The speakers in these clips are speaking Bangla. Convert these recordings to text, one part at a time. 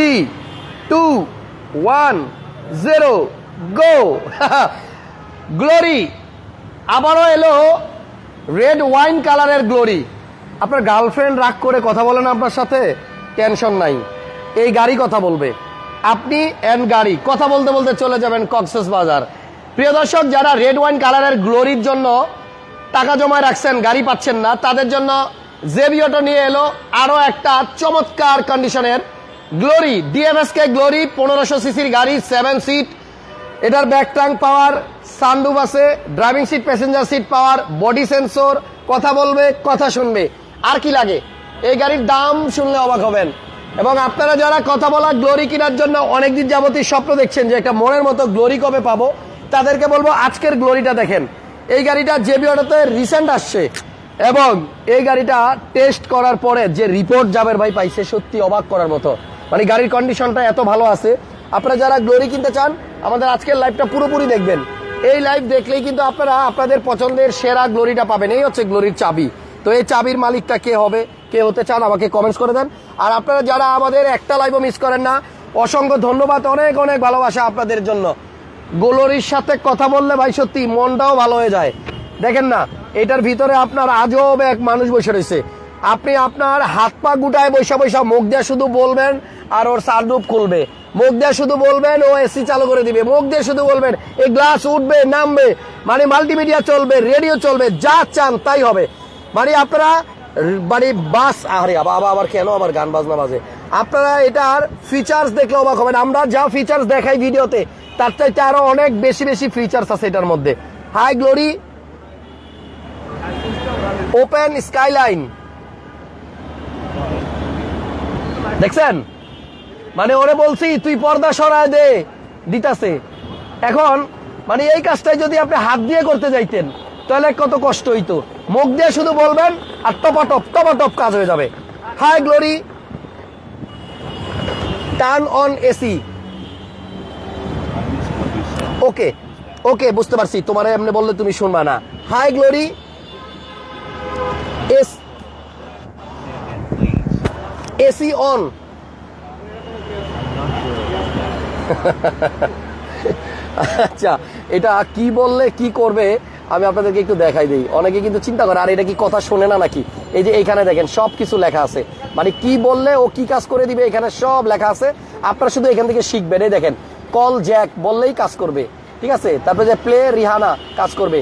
Three two one zero go glory আবারও এলো রেড ওয়াইন কালারের গ্লোরি আপনার গার্লফ্রেন্ড রাগ করে কথা বলে না আপনার সাথে? টেনশন নাই। এই গাড়ি কথা বলবে। আপনি এন গাড়ি। কথা বলতে বলতে চলে যাবেন কক্সেস বাজার। প্রিয় দর্শক, যারা রেড ওয়াইন কালারের গ্লোরির জন্য টাকা জমায় রাখছেন, গাড়ি পাচ্ছেন না, তাদের জন্য জেবিওটো নিয়ে এলো আরও একটা চমৎকার কন্ডিশনের গ্লোরি ডিএমএস কে গ্লোরি পনেরোশো সিসির গাড়ি সেভেন সিট এটার ব্যাক ট্রাঙ্ক পাওয়ার সানরুফ আছে driving seat passenger seat power body sensor কথা বলবে, কথা শুনবে। আর কি লাগে? এই গাড়ির দাম শুনলে অবাক হবেন। এবং আপনারা যারা কথা বলা গ্লোরি কেনার জন্য অনেকদিন যাবতীয় স্বপ্ন দেখছেন যে একটা মনের মতো গ্লোরি কবে পাবো, তাদেরকে বলব আজকের গ্লোরিটা দেখেন। এই গাড়িটা জেবি অটোতে রিসেন্ট আসছে। এবং এই গাড়িটা টেস্ট করার পরে যে রিপোর্ট যাবের ভাই পাইছে, সত্যি অবাক করার মতো। মানে গাড়ির কন্ডিশনটা এত ভালো আছে। আপনারা যারা গ্লোরি কিনতে চান, আমাদের আজকের লাইভটা পুরোপুরি দেখবেন। এই লাইভ দেখলেই কিন্তু আপনারা আপনাদের পছন্দের সেরা গ্লোরিটা পাবেন। এই হচ্ছে গ্লোরির চাবি। তো এই চাবির মালিকটা কে হবে? কে হতে চান, আমাকে কমেন্টস করে দেন। আর আপনারা যারা আমাদের একটা লাইভও মিস করেন না, অসংখ্য ধন্যবাদ, অনেক অনেক ভালোবাসা আপনাদের জন্য। গ্লোরির সাথে কথা বললে ভাই সত্যি মনটাও ভালো হয়ে যায়। দেখেন না, এটার ভিতরে আপনার আজব এক মানুষ বসে রয়েছে। আপনি আপনার হাত পা গুটায় বৈশা বৈশা মুখ দিয়ে শুধু বলবেন আর ওর সানরূপ খুলবে। মুখ দিয়ে শুধু বলবেন, ও এসি চালু করে দিবে। মুখ দিয়ে শুধু বলবেন এই গ্লাস উঠবে, নামবে মানে মাল্টিমিডিয়া চলবে, রেডিও চলবে, যা চান তাই হবে। মানে আপনারা মানে বাস, আরে বাবা আবার কেন আবার গান বাজনা বাজে? আপনারা এটার ফিচার্স দেখলে অবাক হবেন। আমরা যা ফিচার্স দেখাই ভিডিওতে, তার চাইতে আরও অনেক বেশি বেশি ফিচার্স আছে এটার মধ্যে। হাই গ্লোরি ওপেন স্কাইলাইন দেখছেন? মানে ওরে বলছি, তুই পর্দা সরায় দে, দিতাছে। এখন মানে এই কাজটাই যদি আপনি হাত দিয়ে করতে যাইতেন, তাহলে কত কষ্ট হইতো। মুখ দিয়ে শুধু বলবেন, আর টপাটপ টপাটপ কাজ হয়ে যাবে। Hi glory. Turn on AC. Okay okay, বুঝতে পারছি। তোমার এমনি বললে তুমি শুনবা না। হাই গ্লোরি এস এসি অন আচ্ছা এটা কি বললে, কি করবে, আমি আপনাদেরকে একটু দেখাই দিই। অনেকে কিন্তু চিন্তা করে, আর এটা কি কথা শোনে না নাকি? এই যে এখানে দেখেন সব কিছু লেখা আছে। মানে কি বললে, ও কি কাজ করে দিবে, এখানে সব লেখা আছে। আপনারা শুধু এখান থেকে শিখবেন। এই দেখেন, কল জ্যাক বললেই কাজ করবে। ঠিক আছে? তারপরে যে প্লে, রিহানা কাজ করবে।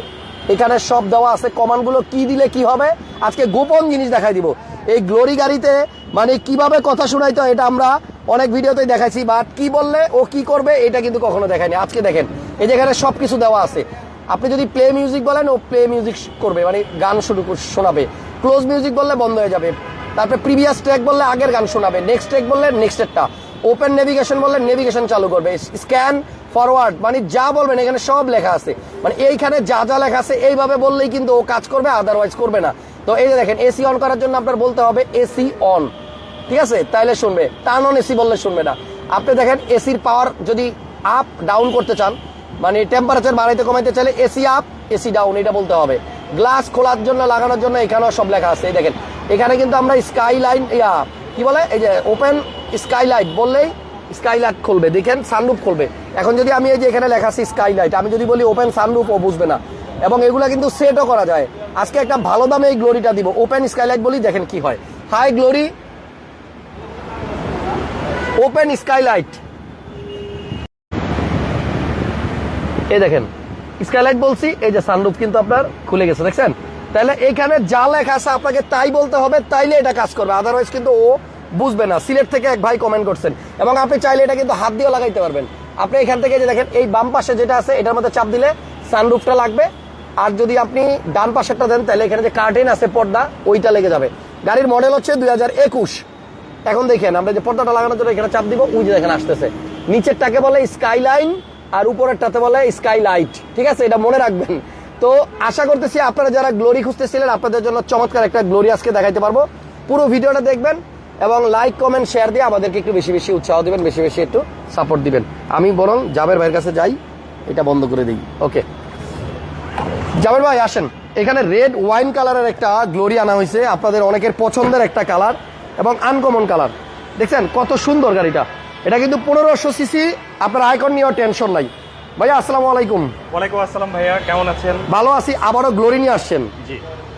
এখানে সব দেওয়া আছে। কমান্ডগুলো কি দিলে কি হবে? আজকে গোপন জিনিস দেখাই দিব। এই গ্লোরি গাড়িতে মানে কীভাবে কথা শোনাইতে এটা আমরা অনেক ভিডিওতে দেখাইছি বাট কি বললে ও কি করবে এটা কিন্তু কখনো দেখায়নি। আজকে দেখেন, এই যেখানে সব কিছু দেওয়া আছে। আপনি যদি প্লে মিউজিক বলেন, ও প্লে মিউজিক করবে মানে গান শুরু শোনাবে। ক্লোজ মিউজিক বললে বন্ধ হয়ে যাবে। তারপরে প্রিভিয়াস ট্র্যাক বললে আগের গান শোনাবে। নেক্সট ট্র্যাক বললে নেক্সট একটা। ওপেন নেভিগেশন বললে নেভিগেশন চালু করবে। স্ক্যান ফরওয়ার্ড মানে যা বলবেন, এখানে সব লেখা আছে। মানে এইখানে যা যা লেখা আছে, এইভাবে বললেই কিন্তু ও কাজ করবে আদারওয়াইজ করবে না। তো এই যে দেখেন এসি অন করার জন্য আপনার বলতে হবে এসি অন ঠিক আছে? তাইলে শুনবে। টার্ন অন এসি বললে শুনবে না। আপনি দেখেন এসির পাওয়ার যদি আপ ডাউন করতে চান মানে টেম্পারেচার বাড়াইতে কমাইতে চাইলে এসি আপ এসি ডাউন এটা বলতে হবে। গ্লাস খোলার জন্য, লাগানোর জন্য এখানেও সব লেখা আছে। এই দেখেন, এখানে কিন্তু আমরা স্কাই লাইন ইয়া, কি বলে? এই যে ওপেন স্কাইলাইট বললেই স্কাইলাইট খুলবে। দেখেন সানরুফ খুলবে। এখন যদি আমি এই যে এখানে লেখা আছে স্কাইলাইট আমি যদি বলি ওপেন সানরুফ ও বুঝবে না। এবং এগুলা কিন্তু সেটও করা যায়। আজকে একটা ভালো দামে এই গ্লোরিটা দিব। ওপেন স্কাইলাইট বলি, দেখেন কি হয়। হাই গ্লোরি ওপেন স্কাইলাইট এই দেখেন স্কাইলাইট বলছি, এই যে সানরুফ কিন্তু আপনার খুলে গেছে, দেখছেন? তাহলে এখানে যা লেখা আছে আপনাকে তাই বলতে হবে, তাইলে এটা কাজ করবে। আদারওয়াইজ কিন্তু ও বুঝবে না। সিলেট থেকে এক ভাই কমেন্ট করছেন। এবং আপনি চাইলে এটা কিন্তু হাত দিয়েও লাগাইতে পারবেন। আপনি এখান থেকে যে দেখেন, এই বাম পাশে যেটা আছে, এটার মধ্যে চাপ দিলে সানরুফটা লাগবে। আর যদি আপনি ডান পাশেরটা দেন, তাহলে এখানে যে কার্টেন আছে পর্দা, ওইটা লেগে যাবে। গাড়ির মডেল হচ্ছে দু হাজার একুশ। এখন দেখেন, আমরা যে পর্দাটা লাগানোর জন্য এখানে চাপ দিব, ওই যে দেখেন আসতেছে। নিচেরটাকে বলে স্কাইলাইন আর উপরেরটাতে বলে স্কাইলাইট ঠিক আছে? এটা মনে রাখবেন। তো আশা করতেছি আপনারা যারা গ্লোরি খুঁজতেছিলেন, আপনাদের জন্য চমৎকার একটা গ্লোরি আজকে দেখাইতে পারব। পুরো ভিডিওটা দেখবেন এবং লাইক কমেন্ট শেয়ার দিয়ে আমাদেরকে একটু বেশি বেশি উৎসাহ দিবেন, বেশি বেশি একটু সাপোর্ট দিবেন। আমি বরং জাবের ভাইয়ের কাছে যাই, এটা বন্ধ করে দিই। ওকে জাবের ভাই আসেন। এখানে রেড ওয়াইন কালারের একটা গ্লোরি আনা হয়েছে আপনাদের অনেকের পছন্দের একটা কালার এবং আনকমন কালার দেখছেন কত সুন্দর গাড়িটা। এটা কিন্তু পনেরোশো সিসি আপনার আইকন নিয়েও টেনশন নাই। ভাইয়া আসসালামু আলাইকুম। ওয়ালাইকুম আসসালাম ভাইয়া কেমন আছেন? ভালো আছি আবারও গ্লোরি নিয়ে আসছেন। জি।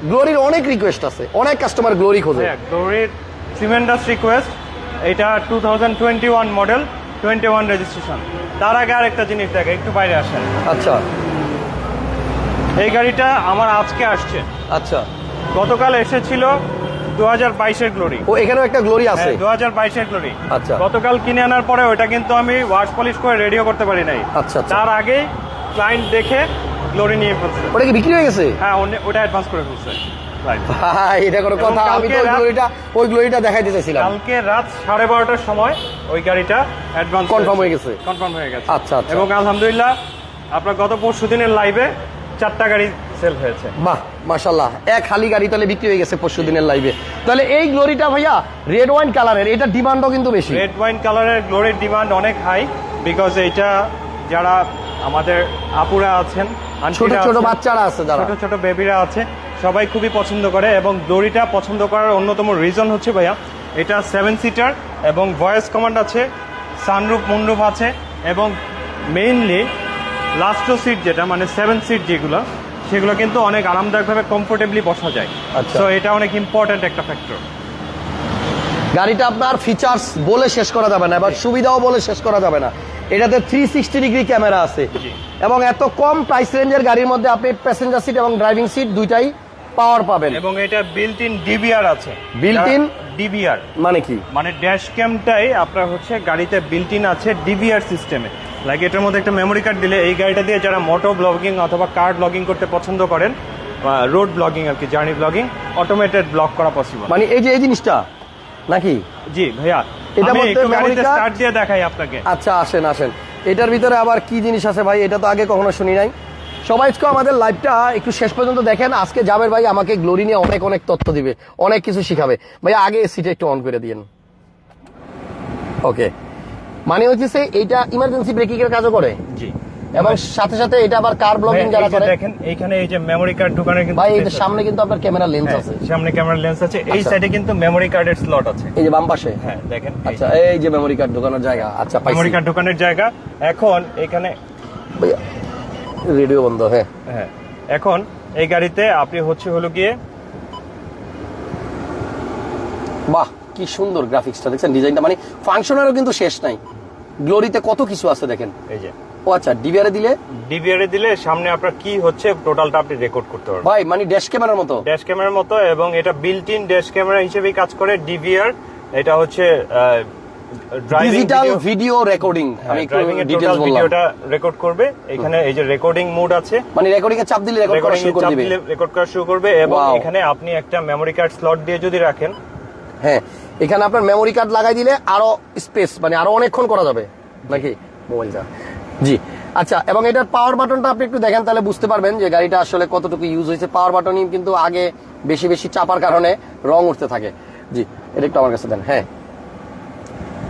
গ্লোরির অনেক রিকোয়েস্ট আছে অনেক কাস্টমার গ্লোরি খোঁজে। গ্লোরির ট্রিমেন্ডাস রিকোয়েস্ট এটা two thousand twenty one model twenty one registration তার আগে আর একটা জিনিস দেখে একটু বাইরে আসেন। আচ্ছা। এই গাড়িটা আমার আজকে আসছে। আচ্ছা। গতকাল এসেছিল দু হাজার বাইশের গ্লোরি ও এখানেও একটা গ্লোরি আছে? দু হাজার বাইশের গ্লোরি আচ্ছা। গতকাল কিনে আনার পরে ওটা কিন্তু আমি ওয়াশ পলিশ করে রেডিও করতে পারি নাই। আচ্ছা আচ্ছা। তার আগেই ক্লায়েন্ট দেখে গ্লোরি নিয়ে ফেলছে। ওটা কি বিক্রি হয়ে গেছে? হ্যাঁ ওটা অ্যাডভান্স করে ফেলছে ভাই, এটা কোনো কথা আমি তো ওই গ্লোরিটা গ্লোরিটা কালকে রাত সাড়ে বারোটার সময় ওই গাড়িটা অ্যাডভান্স Confirm হয়ে গেছে? কনফার্ম হয়ে গেছে। আচ্ছা, আচ্ছা। এবং আলহামদুলিল্লাহ আপনার গত পরশু দিনের লাইভে চারটা গাড়ি সেল হয়েছে। বাহ মাশাল্লাহ এক খালি গাড়ি তাহলে বিক্রি হয়ে গেছে পরশু দিনের লাইভে তাহলে এই গ্লোরিটা ভাইয়া রেড ওয়াইন কালারের এটা ডিমান্ডও কিন্তু বেশি। রেড ওয়াইন কালারের গ্লোরির ডিমান্ড অনেক হাই বিকজ এইটা যারা আমাদের আপুরা আছেন ছোট ছোট বাচ্চারা আছে যারা। ছোট ছোট বেবিরা আছে সবাই খুবই পছন্দ করে এবং দড়িটা পছন্দ করার অন্যতম রিজন হচ্ছে ভাইয়া এটা সেভেন সিটার এবং ভয়েস কমান্ড আছে সানরুফ মুনরুফ আছে এবং মেইনলি লাস্ট সিট যেটা মানে সেভেন সিট যেগুলো সেগুলো কিন্তু অনেক আরামদায়কভাবে কমফোর্টেবলি বসা যায়। আচ্ছা। তো এটা অনেক ইম্পর্ট্যান্ট একটা ফ্যাক্টর গাড়িটা আপনার ফিচার্স বলে শেষ করা যাবে না এবার সুবিধাও বলে শেষ করা যাবে না। এটাতে থ্রি সিক্সটি ডিগ্রি ক্যামেরা আছে। এবং এত কম প্রাইস রেঞ্জের গাড়ির মধ্যে আপনি প্যাসেঞ্জার সিট এবং ড্রাইভিং সিট দুইটাই পাওয়ার পাবেন। এবং এটা বিল্ট ইন ডিবিআর আছে। Built-in? ডিবিআর মানে কি? মানে ড্যাশ ক্যামটাই আপনার হচ্ছে গাড়িতে বিল্ট ইন আছে ডিবিআর সিস্টেমে লাইক এটার মধ্যে একটা মেমোরি কার্ড দিলে এই গাড়িটা দিয়ে যারা মোটো ব্লগিং অথবা কার ব্লগিং করতে পছন্দ করেন রোড ব্লগিং আর কি জার্নি ব্লগিং অটোমেটেড ব্লগ করা পসিবল মানে এই যে এই জিনিসটা নাকি? জি ভাইয়া আমি মধ্যে গাড়িতে card? স্টার্ট দিয়ে দেখাই আপনাকে। আচ্ছা আসেন আসেন। এটার ভিতরে আবার কি জিনিস আছে ভাই? এটা তো আগে কখনো শুনি নাই। সবাই আজকে আমাদের লাইভটা একটু শেষ পর্যন্ত দেখেন। আজকে জাবের ভাই আমাকে গ্লোরি নিয়ে অনেক অনেক তথ্য দিবে অনেক কিছু শিখাবে। ভাই আগে সিটে একটু অন করে দিয়েন। ওকে মানে হচ্ছে এইটা ইমার্জেন্সি ব্রেকিং এর কাজও করে। জি। এবং সাথে সাথে এটা আবার কার ব্লকিং যারা করে দেখেন এইখানে এই যে মেমোরি কার্ড ঢুকানোর কিন্তু ভাই আছে। সামনে কিন্তু আপনার ক্যামেরা লেন্স আছে। সামনে ক্যামেরা লেন্স আছে। এই আচ্ছা। সাইডে কিন্তু মেমোরি কার্ডের স্লট আছে। এই যে বাম পাশে। হ্যাঁ দেখেন আচ্ছা এই যে মেমোরি কার্ড ঢোকানোর জায়গা। আচ্ছা মেমোরি পাইছি কার্ড ঢোকানোর জায়গা। এখন এখানে রেডিও বন্ধ হ্যাঁ। হ্যাঁ এখন এই গাড়িতে আপনি হচ্ছে হলো গিয়ে বাহ কি সুন্দর গ্রাফিক্সটা দেখছেন? ডিজাইনটা মানে ফাংশনেরও কিন্তু শেষ নাই। গ্লোরিতে কত কিছু আছে দেখেন? এই যে। ও আচ্ছা ডিবিআরে দিলে? ডিভিআর দিলে সামনে আপনার কি হচ্ছে টোটালটা আপনি রেকর্ড করতে পারবেন। ভাই মানে ড্যাশ ক্যামেরার মতো? ড্যাশ ক্যামেরার মতো এবং এটা বিল্ট ইন ড্যাশ ক্যামেরা হিসেবেই কাজ করে ডিভিআর এটা হচ্ছে ডিজিটাল ভিডিও রেকর্ডিং আমি একটু এর ডিটেইলস বললাম। ভিডিওটা রেকর্ড করবে। এখানে এই যে রেকর্ডিং মোড আছে। মানে রেকর্ডিং এ চাপ দিলে রেকর্ড করা শুরু করে দিবে। রেকর্ড করা শুরু করবে এবং এখানে আপনি একটা মেমোরি কার্ড স্লট দিয়ে যদি রাখেন হ্যাঁ এখানে আপনার মেমোরি কার্ড লাগাই দিলে আরও স্পেস মানে আরও অনেকক্ষণ করা যাবে। নাকি? মোবাইলটা জি। আচ্ছা এবং এটার পাওয়ার বাটনটা আপনি একটু দেখেন, তাহলে বুঝতে পারবেন যে গাড়িটা আসলে কতটুকু ইউজ হয়েছে। পাওয়ার বাটনই কিন্তু আগে বেশি বেশি চাপার কারণে রং উঠতে থাকে। জি, এটা একটু আমার কাছে দেন। হ্যাঁ।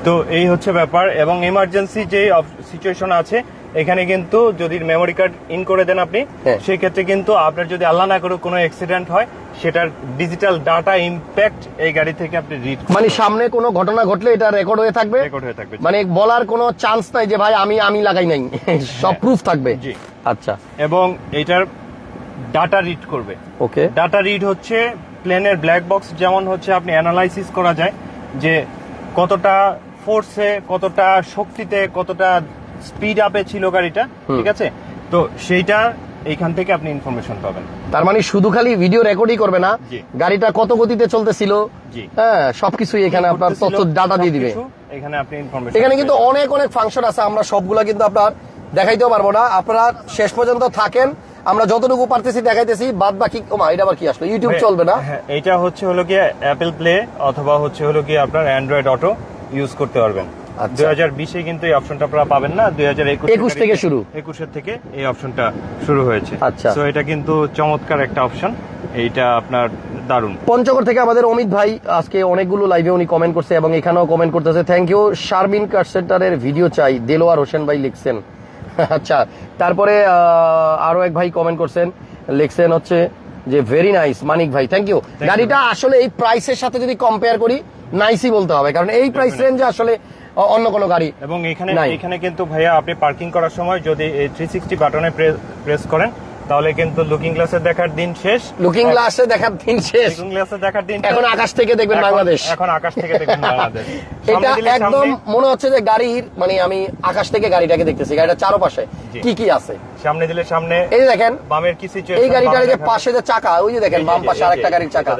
তো এই হচ্ছে ব্যাপার, এবং এমার্জেন্সি যে সিচুয়েশন আছে এখানে কিন্তু যদি মেমোরি কার্ড ইন করে দেন আপনি হ্যাঁ। সেই ক্ষেত্রে কিন্তু আপনার যদি আল্লাহ না করে কোনো অ্যাক্সিডেন্ট হয় সেটার ডিজিটাল ডাটা ইম্প্যাক্ট এই গাড়ি থেকে আপনি রিড মানে সামনে কোনো ঘটনা ঘটলে এটা রেকর্ড হয়ে থাকবে? রেকর্ড হয়ে থাকবে মানে বলার কোনো চান্স নাই যে ভাই আমি আমি লাগাই নাই। সব প্রুফ থাকবে। জি। আচ্ছা। এবং এটার ডাটা রিড করবে। ওকে। ডাটা রিড হচ্ছে প্লেনের ব্ল্যাক বক্স যেমন হচ্ছে আপনি অ্যানালাইসিস করা যায় যে কতটা ফোর্সে কতটা শক্তিতে কতটা স্পিড আপে ছিল গাড়িটা ঠিক আছে? তো সেইটা এইখান থেকে আপনি ইনফরমেশন পাবেন। তার মানে শুধু খালি ভিডিও রেকর্ডই করবে না গাড়িটা কত গতিতে চলতেছিল। হ্যাঁ সবকিছুই এখানে আপনার তথ্য ডাটা দিয়ে দিবে। এখানে আপনি ইনফরমেশন এখানে কিন্তু অনেক অনেক ফাংশন আছে আমরা সবগুলা কিন্তু আপনার দেখাইতেও পারব না। আপনারা শেষ পর্যন্ত থাকেন আমরা যতটুকু পারতেছি দেখাইতেছি বাদ বাকি ও মা এটা আবার কি আসলো? ইউটিউব চলবে না? হ্যাঁ এইটা হচ্ছে হলো কি অ্যাপেল প্লে অথবা হচ্ছে হলো কি আপনার অ্যান্ড্রয়েড অটো ইউজ করতে পারবেন। দুই হাজার বিশে কিন্তু এই অপশনটা আপনারা পাবেন না। দুই হাজার 21 থেকে শুরু। একুশের থেকে এই অপশনটা শুরু হয়েছে। আচ্ছা। তো এটা কিন্তু চমৎকার একটা অপশন এইটা আপনার দারুণ। পঞ্চগড় থেকে আমাদের অমিত ভাই আজকে অনেকগুলো লাইভে উনি কমেন্ট করছে এবং এখানেও কমেন্ট করতেছে থ্যাংক ইউ শারমিন কার সেন্টারের ভিডিও চাই। দেলোয়ার হোসেন ভাই লিখছেন। আচ্ছা তারপরে আরও এক ভাই কমেন্ট করছেন লিখছেন হচ্ছে যে ভেরি নাইস মানিক ভাই থ্যাংক ইউ গাড়িটা আসলে এই প্রাইসের সাথে যদি কম্পেয়ার করি নাইসই বলতে হবে। কারণ এই প্রাইস রেঞ্জে আসলে অন্য কোনো গাড়ি এবং এখানে। এখানে কিন্তু ভাইয়া আপনি পার্কিং করার সময় যদি থ্রি সিক্সটি বাটনে প্রেস করেন তাহলে কিন্তু লুকিং গ্লাসে দেখার দিন শেষ। লুকিং গ্লাসে দেখার দিন শেষ। লুকিং গ্লাসে দেখার দিন এখন আকাশ থেকে দেখবেন বাংলাদেশ। এখন আকাশ থেকে দেখবেন বাংলাদেশ। এটা একদম মনে হচ্ছে যে গাড়ির মানে আমি আকাশ থেকে গাড়িটাকে দেখতেছি। গাড়িটা চারপাশে। কি কি আছে? সামনে দিলে সামনে এই দেখেন বামের কি সিচুয়েশন এই গাড়িটার যে পাশে যে চাকা ওই যে দেখেন বাম পাশে আরেকটা গাড়ির চাকা।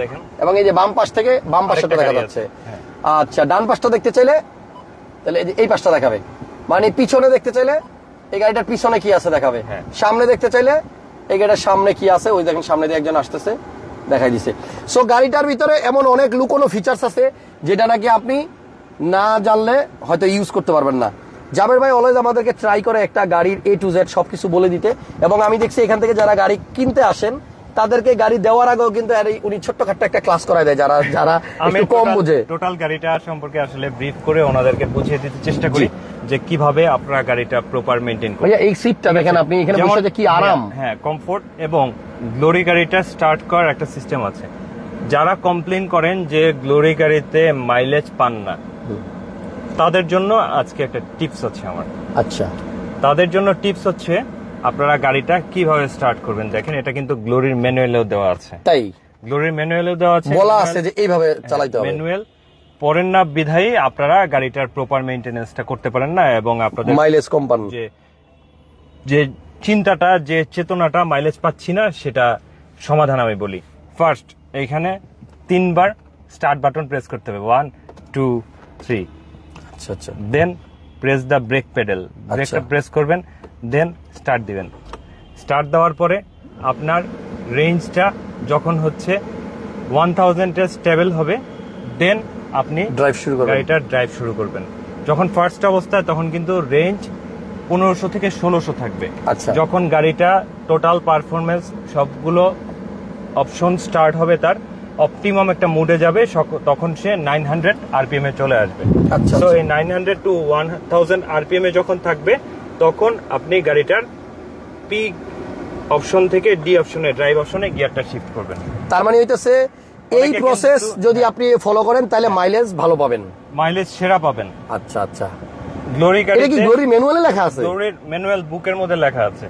এবং এই যে বাম পাশ থেকে বাম পাশটা আরেকটা দেখা যাচ্ছে। হ্যাঁ। আচ্ছা ডান পাশটা দেখতে চাইলে তাহলে এই পাশটা দেখাবে। মানে পিছনে দেখতে চাইলে এই গাড়িটার পিছনে কি আছে দেখাবে। হ্যাঁ। সামনে দেখতে চাইলে এই গাড়িটার সামনে কি আছে ওই দেখেন সামনে দিয়ে একজন আসতেছে দেখাই দিছে। সো গাড়িটার ভিতরে এমন অনেক লুকোনো ফিচার্স আছে যেটা নাকি আপনি না জানলে হয়তো ইউজ করতে পারবেন না। জাবের ভাই অলওয়েজ আমাদেরকে ট্রাই করে একটা গাড়ির এ টু জেড সবকিছু বলে দিতে। এবং আমি দেখছি এখান থেকে যারা গাড়ি কিনতে আসেন তাদেরকে গাড়ি দেওয়ার আগেও কিন্তু উনি ছোট্টখাট্ট একটা ক্লাস করায় দেয় যারা যারা একটু কম বুঝে। টোটাল গাড়িটা সম্পর্কে আসলে ব্রিফ করে ওনাদেরকে বুঝিয়ে দিতে চেষ্টা করি যে কীভাবে আপনারা গাড়িটা প্রপার মেনটেন করবেন। এই সিটটা দেখেন আপনি এখানে বসে কি আরাম। হ্যাঁ কমফোর্ট এবং গ্লোরি গাড়িটা স্টার্ট করার একটা সিস্টেম আছে। যারা কমপ্লেন করেন যে গ্লোরি গাড়িতে মাইলেজ পান না তাদের জন্য আজকে একটা টিপস আছে আমার। আচ্ছা। তাদের জন্য টিপস হচ্ছে আপনারা গাড়িটা কীভাবে স্টার্ট করবেন দেখেন এটা কিন্তু গ্লোরির ম্যানুয়ালেও দেওয়া আছে। তাই? গ্লোরির ম্যানুয়ালেও দেওয়া আছে। বলা আছে যে এইভাবে চালাইতে হবে। ম্যানুয়াল পড়েন না বিধায়ী আপনারা গাড়িটার প্রপার মেইনটেনেন্সটা করতে পারেন না এবং আপনাদের মাইলেজ কম পান। যে যে চিন্তাটা যে চেতনাটা মাইলেজ পাচ্ছি না সেটা সমাধান আমি বলি। ফার্স্ট এখানে তিনবার স্টার্ট বাটন প্রেস করতে হবে। ওয়ান টু থ্রি আচ্ছা আচ্ছা। Then press the brake pedal ব্রেকটা। প্রেস করবেন। দেন স্টার্ট দিবেন। স্টার্ট দেওয়ার পরে আপনার রেঞ্জটা যখন হচ্ছে ওয়ান থাউজেন্ডে স্টেবল হবে দেন আপনি ড্রাইভ শুরু করবেন। গাড়িটা ড্রাইভ শুরু করবেন। যখন ফার্স্ট অবস্থায় তখন কিন্তু রেঞ্জ পনেরোশো থেকে ষোলোশো থাকবে। আচ্ছা। যখন গাড়িটা টোটাল পারফরমেন্স সবগুলো অপশন স্টার্ট হবে তার অপটিমাম একটা মুডে যাবে তখন সে নাইন হান্ড্রেড আরপিএম এ চলে আসবে। আচ্ছা, তো আচ্ছা। এই nine hundred to one thousand RPM এ যখন থাকবে তখন আপনি গাড়িটার পি অপশন থেকে ডি অপশনে ড্রাইভ অপশনে গিয়ারটা শিফট করবেন। তার মানে হইতেছে এই প্রসেস যদি আপনি ফলো করেন তাহলে মাইলেজ ভালো পাবেন। মাইলেজ সেরা পাবেন। আচ্ছা আচ্ছা। গ্লোরি এটা কি গ্লোরি ম্যানুয়ালে লেখা আছে? গ্লোরির ম্যানুয়াল বুকের মধ্যে লেখা আছে।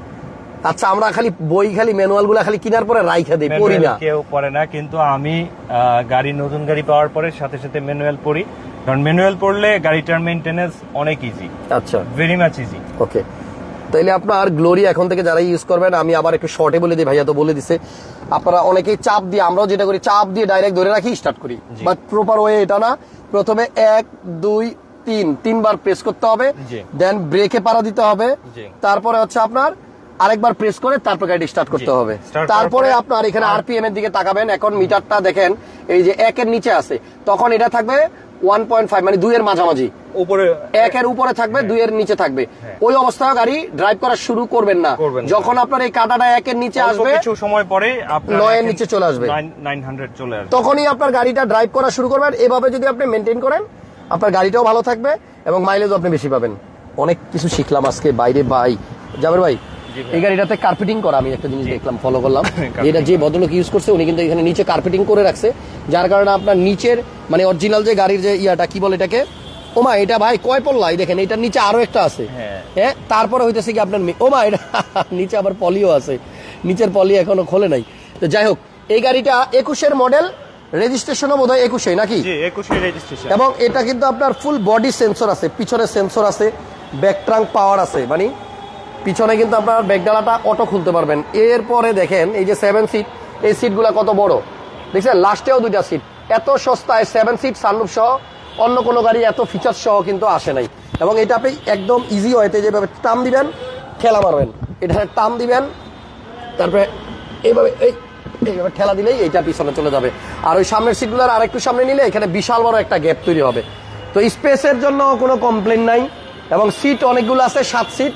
আচ্ছা আমরা খালি বই খালি ম্যানুয়ালগুলা খালি কেনার পরে রাইখা দিই পড়ি না। কেউ পড়ে না কিন্তু আমি গাড়ি নতুন গাড়ি পাওয়ার পরে সাথে সাথে ম্যানুয়াল পড়ি। কারণ ম্যানুয়াল পড়লে গাড়িটার মেনটেনেন্স অনেক ইজি আচ্ছা। ভেরি মাচ ইজি ওকে তাইলে আপনার গ্লোরি এখন থেকে যারা ইউজ করবেন আমি আবার একটু শর্টে বলে দিই ভাইয়া তো বলে দিছে। আপনারা অনেকেই চাপ দিয়ে আমরাও যেটা করি চাপ দিয়ে ডাইরেক্ট ধরে রাখি স্টার্ট করি। বাট প্রপার ওয়ে এটা না। প্রথমে এক দুই তিন তিনবার প্রেস করতে হবে। দেন ব্রেকে পাড়া দিতে হবে। তারপরে হচ্ছে আপনার আরেকবার প্রেস করে তারপর গাড়ি স্টার্ট করতে হবে। তারপরে পরে আপনার এখানে আর- আরপিএম এর দিকে তাকাবেন। এখন মিটারটা দেখেন এই যে একের নিচে আছে। তখন এটা থাকবে ওয়ান পয়েন্ট ফাইভ মানে দুইয়ের মাঝামাঝি। উপরে। একের উপরে থাকবে দুইয়ের নিচে থাকবে। হ্যাঁ। ওই অবস্থায় গাড়ি ড্রাইভ করা শুরু করবেন না। যখন আপনার এই কাটাটা একের নিচে আসবে কিছু সময় পরে নয়ের নিচে চলে আসবে। চলে আসবে। তখনই আপনার গাড়িটা ড্রাইভ করা শুরু করবেন। এভাবে যদি আপনি মেনটেন করেন আপনার গাড়িটাও ভালো থাকবে এবং মাইলেজও আপনি বেশি পাবেন। অনেক কিছু শিখলাম আজকে বাইরে ভাই। জাবের ভাই। এই গাড়িটাতে কার্পেটিং করা আমি একটা জিনিস দেখলাম ফলো করলাম। এটা যে ভদ্রলোক ইউজ করছে উনি কিন্তু এখানে নিচে কার্পেটিং করে রাখছে যার কারণে আপনার নিচের মানে অরিজিনাল যে গাড়ির যে ইয়াটা কি বলে এটাকে? ওমা এটা ভাই কয় পল্লা? দেখেন এটার নিচে আরও একটা আছে। হ্যাঁ। হ্যাঁ তারপরে হইতেছে কি আপনার ওমা এটা নিচে আবার পলিও আছে। নিচের পলি এখনও খোলে নাই। তো যাই হোক এই গাড়িটা একুশের মডেল রেজিস্ট্রেশনও বোধ হয় একুশে নাকি এবং এটা কিন্তু আপনার ফুল বডি সেন্সর আছে পিছনে সেন্সর আছে ব্যাক ট্রাঙ্ক পাওয়ার আছে মানে পিছনে কিন্তু আপনার ব্যাকডালাটা অটো খুলতে পারবেন। এরপরে দেখেন, এই যে সেভেন সিট এই সিটগুলা কত বড়? দেখছেন লাস্টেও দুইটা সিট এত সস্তায় সেভেন সিট সানরুফ সহ, অন্য কোনো গাড়ি এত ফিচার সহ কিন্তু আসে নাই। এবং এটা আপনি একদম ইজি হয়তে যেভাবে টাম দিবেন, ঠেলা মারবেন। এটা টাম দিবেন, তারপরে এইভাবে, এই, এইভাবে ঠেলা দিলেই এইটা পিছনে চলে যাবে। আর ওই সামনের সিটগুলোর আর একটু সামনে নিলে এখানে বিশাল বড় একটা গ্যাপ তৈরি হবে। তো স্পেসের জন্য কোনো কমপ্লেন নাই। এবং সিট অনেকগুলো আছে, সাত সিট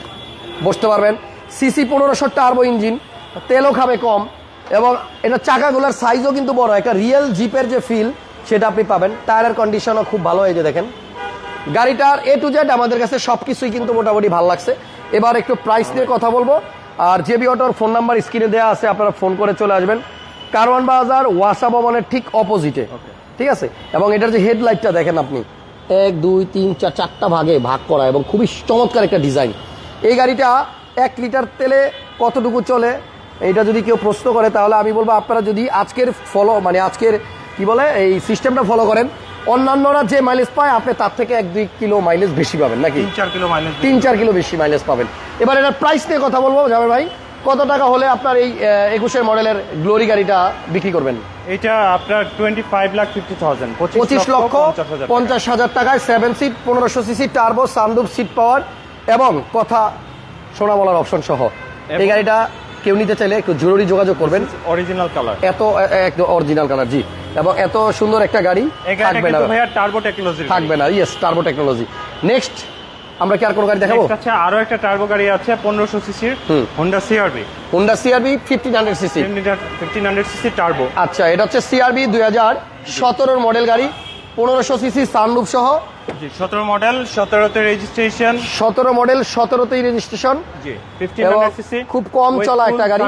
বসতে পারবেন। সিসি পনেরোশো টার্বো ইঞ্জিন তেলও খাবে কম এবং এটা চাকাগুলোর সাইজও কিন্তু বড় একটা রিয়েল জিপের যে ফিল সেটা আপনি পাবেন। টায়ারের কন্ডিশনও খুব ভালো যে দেখেন। গাড়িটার এ টু জেড আমাদের কাছে সব কিছুই কিন্তু মোটামুটি ভালো লাগছে। এবার একটু প্রাইস নিয়ে কথা বলব। আর জেবি অটোর ফোন নাম্বার স্ক্রিনে দেওয়া আছে আপনারা ফোন করে চলে আসবেন। কারওয়ান বাজার ওয়াসা ভবনের ঠিক অপোজিটে ঠিক আছে? এবং এটার যে হেডলাইটটা দেখেন আপনি। এক দুই তিন চার চারটা ভাগে ভাগ করা এবং খুবই চমৎকার একটা ডিজাইন এই গাড়িটা এক লিটার তেলে কতটুকু চলে? এটা যদি কেউ প্রশ্ন করে তাহলে আমি বলব আপনারা যদি আজকের ফলো মানে আজকের কি বলে এই সিস্টেমটা ফলো করেন। অন্যান্যরা যে মাইলেজ পায় আপনি তার থেকে এক দুই কিলো মাইলেজ বেশি পাবেন নাকি? তিন চার কিলো মাইলেজ তিন চার কিলো বেশি মাইলেজ পাবেন। এবার এটার প্রাইস নিয়ে কথা বলব জামাই ভাই। কত টাকা হলে আপনার এই একুশের মডেলের গ্লোরি গাড়িটা বিক্রি করবেন? এটা আপনার twenty five lakh fifty thousand পঁচিশ লক্ষ পঞ্চাশ হাজার পঞ্চাশ হাজার টাকায় সেভেন সিট পনেরোশো CC turbo sunroof seat power এবং কথা শোনা বলার অপশন সহ। এই গাড়িটা কেউ নিতে চাইলে একটু জরুরি যোগাযোগ করবেন। অরিজিনাল কালার এত একদম অরিজিনাল কালার জি। এবং এত সুন্দর একটা গাড়ি থাকবে না। ভাইয়া টার্বো টেকনোলজি থাকবে না ইয়েস টার্বো টেকনোলজি নেক্সট আমরা কি আর কোনো গাড়ি দেখাবো? আচ্ছা আরও একটা টার্বো গাড়ি আছে পনেরোশো সিসির হুম। Honda CRV Honda CRV fifteen hundred CC fifteen hundred CC turbo আচ্ছা এটা হচ্ছে সিআরবি দুই হাজার সতেরোর মডেল গাড়ি। পনেরোশো সিসি সানরুফ সহ। সতেরো মডেল সতেরোতে রেজিস্ট্রেশন সতেরো মডেল সতেরোতেই রেজিস্ট্রেশন খুব কম চলা একটা গাড়ি।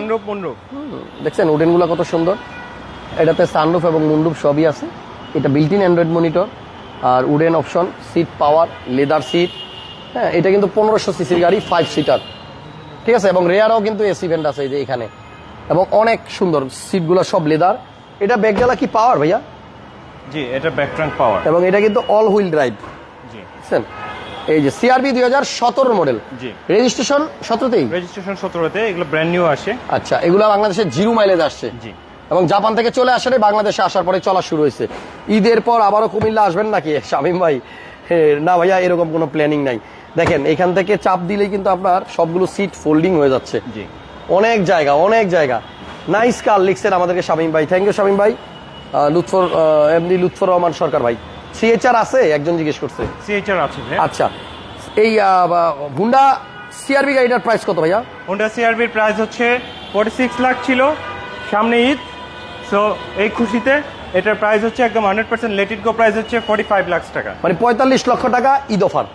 দেখছেন উডেনগুলো কত সুন্দর। এটাতে সানরুফ এবং মুন্ডুপ সবই আছে। এটা built in android monitor R wooden option seat power leather seat হ্যাঁ এটা কিন্তু পনেরোশো সিসির গাড়ি ফাইভ সিটার ঠিক আছে এবং রেয়ারও কিন্তু এসি ভেন্ট আছে এই যে এখানে। এবং অনেক সুন্দর সিটগুলো সব লেদার এটা ব্যাগডালা কি পাওয়ার ভাইয়া? জি এটা ব্যাকট্রাঙ্ক পাওয়ার এবং এটা কিন্তু অল হুইল ড্রাইভ জি। বুঝছেন? এই যে সিআরবি দুই হাজার সতেরো মডেল জি। রেজিস্ট্রেশন সতেরোতেই? রেজিস্ট্রেশন সতেরোতে এগুলো ব্র্যান্ড নিউ আসে। আচ্ছা এগুলো বাংলাদেশে জিরো মাইলেজ আসছে। জি। এবং জাপান থেকে চলে আসারে বাংলাদেশে আসার পরে চলা শুরু হয়েছে। ঈদের পর আবারও কুমিল্লা আসবেন নাকি? শামিম ভাই না ভাইয়া এরকম কোনো প্ল্যানিং নাই। দেখেন এখান থেকে চাপ দিলেই কিন্তু আপনার সবগুলো সিট ফোল্ডিং হয়ে যাচ্ছে। অনেক জায়গা অনেক জায়গা। নাইস কার লিখছেন আমাদেরকে শামিম ভাই। থ্যাংক ইউ শামিম ভাই। লুৎফর এমনি লুৎফর রহমান সরকার ভাই। সিএচআর আছে? একজন জিজ্ঞেস করছে। সিএইচআর আছে আচ্ছা। এই হুন্ডা সিআরবি গাড়িটার প্রাইস কত ভাইয়া? হোন্ডা সিআরবির প্রাইস হচ্ছে ফোর্টি সিক্স লাখ ছিল সামনে ঈদ। সো এই খুশিতে এটার প্রাইস হচ্ছে একদম হান্ড্রেড পার্সেন্ট লেটিড গো প্রাইস হচ্ছে ফোর্টি ফাইভ লাখ টাকা। মানে পঁয়তাল্লিশ লক্ষ টাকা ঈদ অফার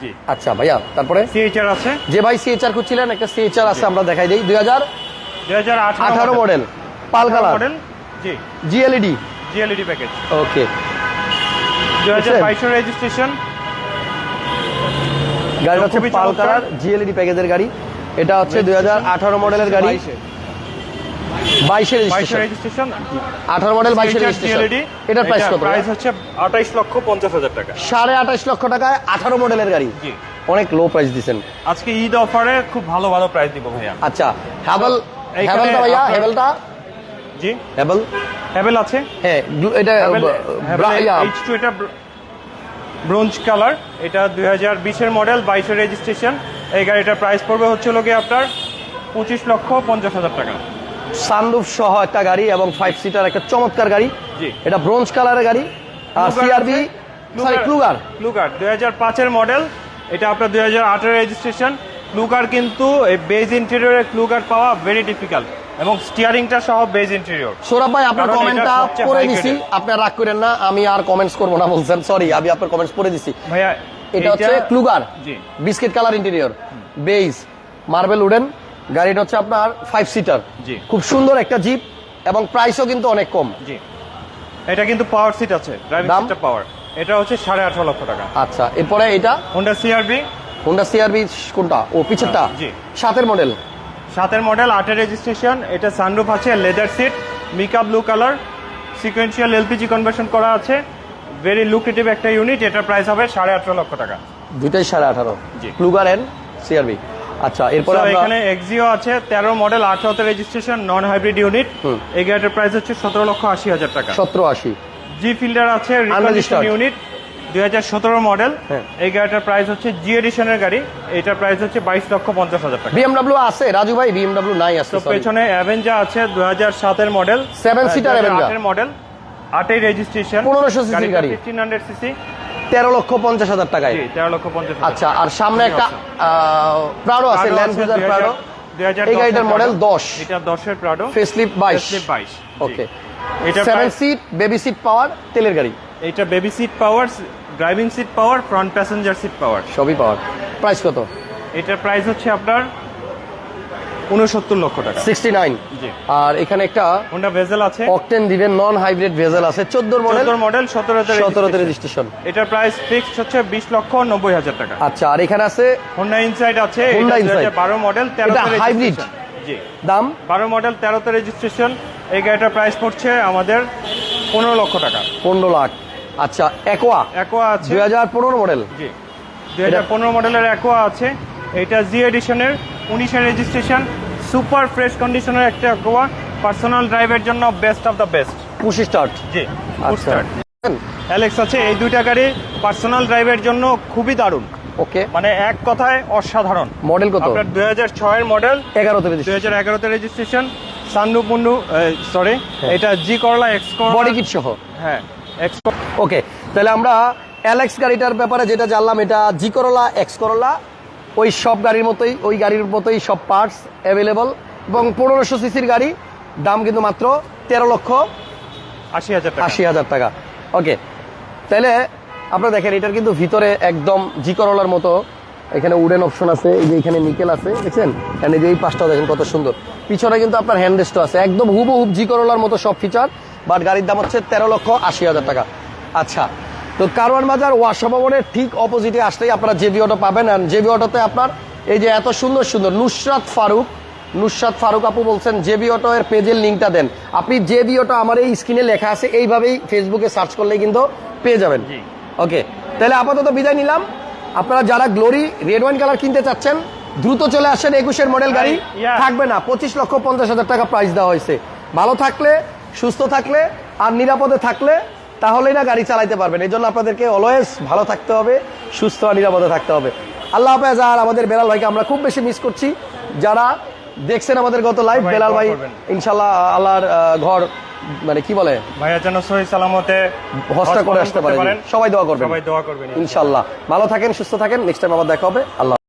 জি। আচ্ছা ভাইয়া তারপরে? সিএইচআর আছে। যে ভাই সিএচআর খুঁজছিলেন একটা সিএচআর আছে আমরা দেখাই দিই। দুই হাজার দুই হাজার আঠারো মডেল পাল কালার। মডেল জি। জিএলইডি জিএলইডি প্যাকেজ ওকে দুই হাজার? বাইশের রেজিস্ট্রেশন গাড়িটা হচ্ছে পাল। কালার জিএলইডি প্যাকেজের গাড়ি। এটা হচ্ছে দুই হাজার আঠারো মডেলের গাড়ি। বাইশের রেজিস্ট্রেশন আঠারো মডেল বাইশের রেজিস্ট্রেশন এটার প্রাইস কত? প্রাইস হচ্ছে আঠাইশ লক্ষ পঞ্চাশ হাজার টাকা। সাড়ে আঠাশ লক্ষ টাকায় আঠারো মডেলের গাড়ি। জি। অনেক লো প্রাইস দিচ্ছেন। আজকে ঈদ অফারে খুব ভালো ভালো প্রাইস দিব ভাইয়া। আচ্ছা হ্যাভেল হ্যাভেলটা ভাইয়া হ্যাভেলটা জি। হ্যাভেল হ্যাভেল আছে। হ্যাঁ এটা ব্রা- এইচ টু এটা ব্রোঞ্জ কালার এটা দুই হাজার বিশের মডেল বাইশের রেজিস্ট্রেশন এই গাড়িটার প্রাইস পড়বে হচ্ছে লোকে আপনার পঁচিশ লক্ষ পঞ্চাশ হাজার টাকা। সানরুফ সহ একটা গাড়ি এবং ফাইভ সিটার একটা চমৎকার গাড়ি। জি। এটা ব্রোঞ্জ কালারের গাড়ি। আর সিআরবি সরি ক্লুগার ক্লুগার দুই হাজার পাঁচের মডেল এটা আপনার দুই হাজার আঠেরো রেজিস্ট্রেশন ক্লুগার কিন্তু এই বেজ ইন্টেরিয়রে ক্লুগার পাওয়া ভেরি ডিফিকাল্ট এবং স্টিয়ারিংটা সহ বেজ ইন্টেরিয়র সৌরভ ভাই আপনার কমেন্টটা পড়ে দিছি। আপনার রাগ করেন না আমি আর কমেন্টস করব না বলছেন সরি আমি আপনার কমেন্টস পড়ে দিছি। ভাইয়া এটা হচ্ছে ক্লুগার জি। Biscuit colour interior beige marble wooden গাড়িটা হচ্ছে আপনার ফাইভ সিটার জি। খুব সুন্দর একটা জিপ এবং প্রাইসও কিন্তু অনেক কম। জি। এটা কিন্তু পাওয়ার সিট আছে ড্রাইভিং সিটটা পাওয়ার এটা হচ্ছে সাড়ে আঠারো লক্ষ টাকা। আচ্ছা এরপরে এটা হোন্ডা সিআরবি হোন্ডা সিআরবি কোনটা? ও পিছেরটা জি। সাতের মডেল সাতের মডেল আটের রেজিস্ট্রেশন এটা সানরুফ আছে leather seat mica blue colour sequential LPG conversion করা আছে ভেরি লুক্রেটিভ একটা ইউনিট এটার প্রাইস হবে সাড়ে আঠারো লক্ষ টাকা দুইটাই সাড়ে আঠারো জি। ক্লুগার এন্ড সিআরবি আচ্ছা এরপরে এখানে এক্সিও আছে তেরো মডেল আঠারোতে রেজিস্ট্রেশন নন হাইব্রিড ইউনিট। এই গাড়িটার প্রাইস হচ্ছে সতেরো লক্ষ আশি হাজার টাকা সতেরো আশি জি ফিল্ডার আছে. ইউনিট দুই হাজার সতেরো মডেল। হ্যাঁ। এই গাড়িটার প্রাইস হচ্ছে জি এডিশনের গাড়ি। এটার প্রাইস হচ্ছে বাইশ লক্ষ পঞ্চাশ হাজার টাকা। বিএমডব্লিউ আছে রাজু ভাই বিএমডব্লিউ নাই আছে তো পেছনে অ্যাভেঞ্জা আছে দু হাজার সাতের মডেল seater Avenger। আটের মডেল আটের রেজিস্ট্রেশন 1500 cc গাড়ি। ফিফটিন হান্ড্রেড সিসি তেরো লক্ষ পঞ্চাশ হাজার টাকায়। জি তেরো লক্ষ পঞ্চাশ। আচ্ছা আর সামনে একটা প্রাডো আছে ল্যান্ড ক্রুজার প্রাডো এই গাড়িটার মডেল। দশ। এটা দশের প্রাডো ফেসলিপ বাইশ। বাইশ। ওকে এটা seven seat baby seat power তেলের গাড়ি। এটা baby seat power driving seat power front passenger seat power. সবই পাওয়ার। প্রাইস কত? এটার প্রাইস হচ্ছে আপনার উনসত্তর লক্ষ টাকা। সিক্সটি নাইন জি। আর এখানে একটা হোন্ডা ভেজেল আছে। অকটেন দিবেন নন হাইব্রিড ভেজেল আছে। চোদ্দোর মডেল মডেল সতেরোতে সতেরোতে রেজিস্ট্রেশন এটার প্রাইস ফিক্সড হচ্ছে বিশ লক্ষ নব্বই হাজার টাকা। আচ্ছা আর এখানে আছে হোন্ডা ইনসাইড আছে বারো মডেল registration। জি। দাম? বারো মডেল তেরোতে রেজিস্ট্রেশন এই গাড়িটার প্রাইস পড়ছে আমাদের পনেরো লক্ষ টাকা। পনেরো লাখ। আচ্ছা একোয়া অ্যাকোয়া আছে। দুই হাজার পনেরো মডেল জি। দুই হাজার পনেরো মডেলের অ্যাকোয়া আছে। এটা জি এডিশনের উনিশের রেজিস্ট্রেশন সুপার ফ্রেশ কন্ডিশনের একটা অ্যাকোয়া পার্সোনাল ড্রাইভের জন্য best of the best pussy start জি আচ্ছা। অ্যালেক্স আছে এই দুইটা গাড়ি পার্সোনাল ড্রাইভের জন্য খুবই দারুণ। ওকে। মানে এক কথায় অসাধারণ। মডেল কত? আপনার হাজার ছয়ের মডেল এগারোতে দুই হাজার এগারোতে রেজিস্ট্রেশন সানরুপ মুন্ডু সরি এটা জি করলা এক্স করলা বডি কিট সহ? হ্যাঁ। ওকে তাহলে আমরা অ্যালেক্স গাড়িটার ব্যাপারে যেটা জানলাম এটা জি করলা এক্স করলা ওই সব গাড়ির মতোই ওই গাড়ির মতোই সব পার্টস অ্যাভেলেবল এবং পনেরোশো সিসির গাড়ি দাম কিন্তু মাত্র তেরো লক্ষ আশি হাজার আশি হাজার টাকা। ওকে তাহলে আপনারা দেখেন এটার কিন্তু ভিতরে একদম জি করলার মতো এখানে উডেন অপশন আছে এই যে এখানে নিকেল আছে দেখছেন? এখানে যে এই পাশটাও দেখেন কত সুন্দর। পিছনে কিন্তু আপনার হ্যান্ডরেস্টও আছে একদম হুবহুব জি করলার মতো সব ফিচার বাট গাড়ির দাম হচ্ছে তেরো লক্ষ আশি হাজার টাকা। আচ্ছা তো কারওয়ান বাজার ওয়াশা ভবনের ঠিক অপোজিটে আসলেই আপনারা জেবি অটো পাবেন আর জেবি অটোতে আপনার এই যে এত সুন্দর সুন্দর নুসরাত ফারুক নুসরাত ফারুক আপু বলছেন জেবি অটো এর পেজের লিঙ্কটা দেন। আপনি জেবি অটো আমার এই স্ক্রিনে লেখা আছে এইভাবেই ফেসবুকে সার্চ করলেই কিন্তু পেয়ে যাবেন। জি। ওকে তাহলে আপাতত বিদায় নিলাম। আপনারা যারা গ্লোরি রেড ওয়াইন কালার কিনতে চাচ্ছেন দ্রুত চলে আসেন একুশের মডেল গাড়ি। থাকবে না পঁচিশ লক্ষ পঞ্চাশ হাজার টাকা প্রাইস দেওয়া হয়েছে। ভালো থাকলে সুস্থ থাকলে আর নিরাপদে থাকলে তাহলেই না গাড়ি চালাইতে পারবেন। এই জন্য আপনাদেরকে অলওয়েজ ভালো থাকতে হবে সুস্থ আর নিরাপদে থাকতে হবে। আল্লাহ হাফেজ আর আমাদের বেলাল ভাইকে আমরা খুব বেশি মিস করছি। যারা দেখছেন আমাদের গত লাইভ বেলাল ভাই ইনশাল্লাহ আল্লাহর ঘর মানে কি বলে? ভাইয়া যেন সহি সালামতে হস্তা করে আসতে পারেন। সবাই দোয়া করবেন। সবাই দোয়া করবেন ইনশাল্লাহ ভালো থাকেন সুস্থ থাকেন। নেক্সট টাইম আবার দেখা হবে। আল্লাহ